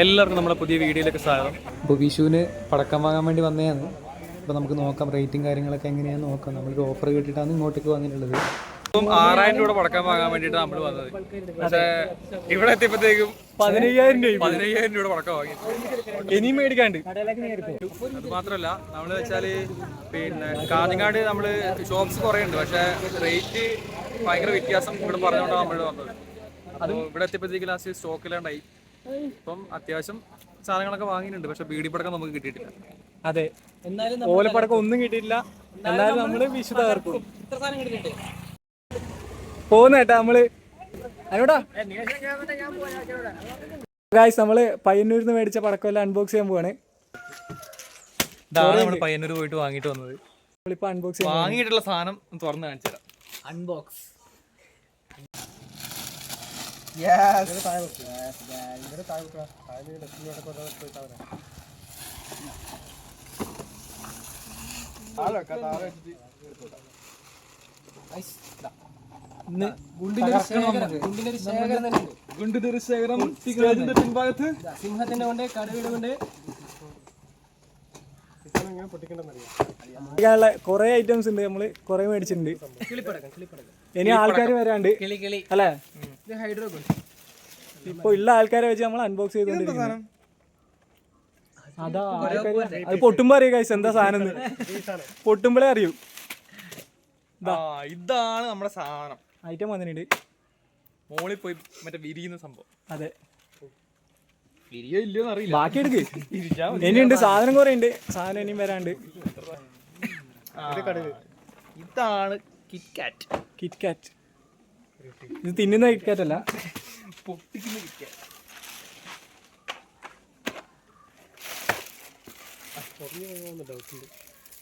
എല്ലാവർക്കും നമ്മുടെ പുതിയ വീഡിയോയിലേക്ക് സ്വാഗതം. ഇപ്പോൾ വിഷുവിന് പടക്കം വാങ്ങാൻ വേണ്ടി വന്നതാണ് അപ്പോൾ നമുക്ക് നോക്കാം റേറ്റും കാര്യങ്ങളൊക്കെ എങ്ങനെയാണെന്ന് നോക്കാം. നമ്മളൊരു ഓഫർ കിട്ടിയിട്ടാണ് ഇങ്ങോട്ടേക്ക് വന്നിട്ടുള്ളത്. ഇപ്പം ആറായിരം രൂപ പടക്കം വാങ്ങാൻ വേണ്ടിയിട്ട് നമ്മൾ വന്നത്. പക്ഷേ ഇവിടെ എത്തിയപ്പോഴത്തേക്കും പതിനയ്യായിരം രൂപ. പതിനയ്യായിരം രൂപ പടക്കം വാങ്ങി. ഇനിയും മേടിക്കാണ്ട്. അത് മാത്രമല്ല നമ്മൾ വെച്ചാൽ പിന്നെ കാഞ്ഞങ്ങാട് നമ്മൾ ഷോപ്സ് കുറേ ഉണ്ട് പക്ഷേ റേറ്റ് ഭയങ്കര വ്യത്യാസം ഇവിടെ പറഞ്ഞുകൊണ്ടാണ് നമ്മൾ വന്നത്. അത് ഇവിടെ എത്തിയപ്പോഴത്തേക്ക് ലാസ്റ്റ് സ്റ്റോക്കിലാണ്ടായി ഇപ്പം അത്യാവശ്യം സാധനങ്ങളൊക്കെ വാങ്ങിയിട്ടുണ്ട് പക്ഷെ ബീഡി പടക്കം നമുക്ക് കിട്ടിയിട്ടില്ല. അതെ. എന്നാലും ഓലപ്പടക്കം ഒന്നും കിട്ടിയിട്ടില്ല. എന്നാലും നമ്മൾ വിഷു തകർക്കും പോകുന്ന കേട്ടാ നമ്മൾ. അതിനോടാ ഗായ്സ് നമ്മൾ പയ്യന്നൂരിൽ നിന്ന് മേടിച്ച പടക്കം എല്ലാം അൺബോക്സ് ചെയ്യാൻ പോവാണ്. ഇതാണ് നമ്മൾ പയ്യന്നൂർ പോയിട്ട് വാങ്ങിട്ട് വന്നത്. നമ്മളിപ്പോ അൺബോക്സ് ചെയ്യാൻ വാങ്ങിയിട്ടുള്ള സാധനം തുറന്ന് കാണിച്ചു തരാം അൺബോക്സ് ഇന്ന് സിംഹത്തിന്റെ കൊണ്ട് കടുവയുടെ കൊണ്ട്. ുള്ള കുറെ ഐറ്റംസ് ഉണ്ട് നമ്മൾ. കൊറേ മേടിച്ചിട്ടുണ്ട്. ഇനി ആൾക്കാർ വരാണ്ട്. കിളി കിളി. അല്ലേ? ഇത് ഹൈഡ്രോ ഇപ്പൊ ഉള്ള ആൾക്കാരെ വെച്ച് നമ്മൾ അൺബോക്സ് ചെയ്തോണ്ടിരിക്കുന്നത് അതാ പൊട്ടുമ്പോ അറിയാം കഴിച്ചു എന്താ സാധനം. പൊട്ടുമ്പോഴേ അറിയൂ. ഇതാണ് നമ്മുടെ സാധനം. ഐറ്റം വന്നിട്ടുണ്ട്. മോളിൽ പോയി മറ്റേ വിരിയുന്ന സംഭവം. അതെ. വിരിയോ ഇല്ലയോ അറിയില്ല. ബാക്കി എടുക്ക്. ഇനിയുണ്ട് സാധനം കുറെ ഉണ്ട് സാധനം ഇനിയും വരാണ്ട്. ഇതാണ് കിറ്റ്കാറ്റ് കിറ്റ് കാറ്റ് ഇത് തിന്നുന്ന കിറ്റ്കാറ്റ് അല്ല പൊട്ടിക്കുന്ന കിറ്റ്കാറ്റ്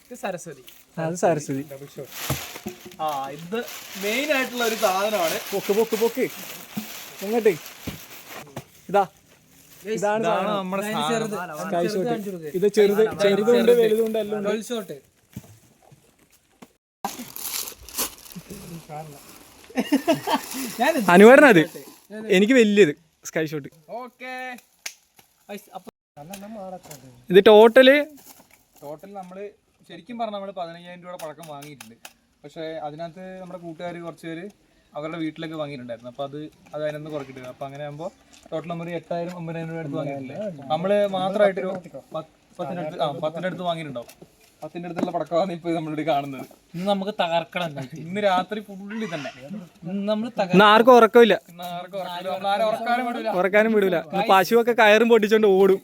ഇത് സരസ്വതി. അത് സരസ്വതി. ആ ഇത് മെയിൻ ആയിട്ടുള്ള ഒരു സാധനമാണ്. പൊക്ക് പൊക്ക് പൊക്ക്. എങ്ങോട്ട്? ഇതാ. ഇതാണ് ഇതാണ് നമ്മുടെ സാധനം. സ്കൈ ഷോട്ട് ഇത് ചെറുത് ചെറുതുണ്ട് വലുതുണ്ട് എല്ലാം ഷോട്ട് ട്വൽവ് ഷോട്ട് അനുവരനത് എനിക്ക് വലിയത് സ്കൈ ഷോട്ട് ഇത് ടോട്ടൽ ടോട്ടൽ നമ്മൾ ശരിക്കും പറഞ്ഞാൽ നമ്മൾ പതിനയ്യായിരം രൂപയുടെ പഴക്കം വാങ്ങിയിട്ടുണ്ട്. പക്ഷേ അതിനകത്ത് നമ്മുടെ കൂട്ടുകാർ കുറച്ച് പേര് അവരുടെ വീട്ടിലൊക്കെ വാങ്ങിയിട്ടുണ്ടായിരുന്നു. അപ്പോൾ അത് അത് അതിനൊന്ന് കുറക്കിട്ട് അപ്പോൾ അങ്ങനെ ആകുമ്പോൾ ടോട്ടൽ നമ്മൾ എട്ടായിരം ഒമ്പതിനായിരം രൂപ അടുത്ത് വാങ്ങിയിട്ടില്ലേ നമ്മൾ മാത്രമായിട്ടൊരു പത്തിനടുത്ത് ആ പത്തിന്റെ അടുത്ത് വാങ്ങിയിട്ടുണ്ടാവും. പത്തിന്റെ അടുത്തുള്ള പടക്കമാണ് ഇപ്പൊ നമ്മളിവിടെ കാണുന്നത്. ഇന്ന് നമുക്ക് തകർക്കണം ഇന്ന് രാത്രി ഫുള്ളി തന്നെ. നമ്മൾ ഇന്ന് ആർക്കും ഉറക്കമില്ല. ഇന്ന് ആർക്കും ഉറക്കമില്ല. നമ്മൾ ആരും ഉറക്കാനും വിടില്ല ഉറക്കാനും വിടൂല. ഇന്ന് പശുവൊക്കെ കയറും പൊട്ടിച്ചോണ്ട് ഓടും.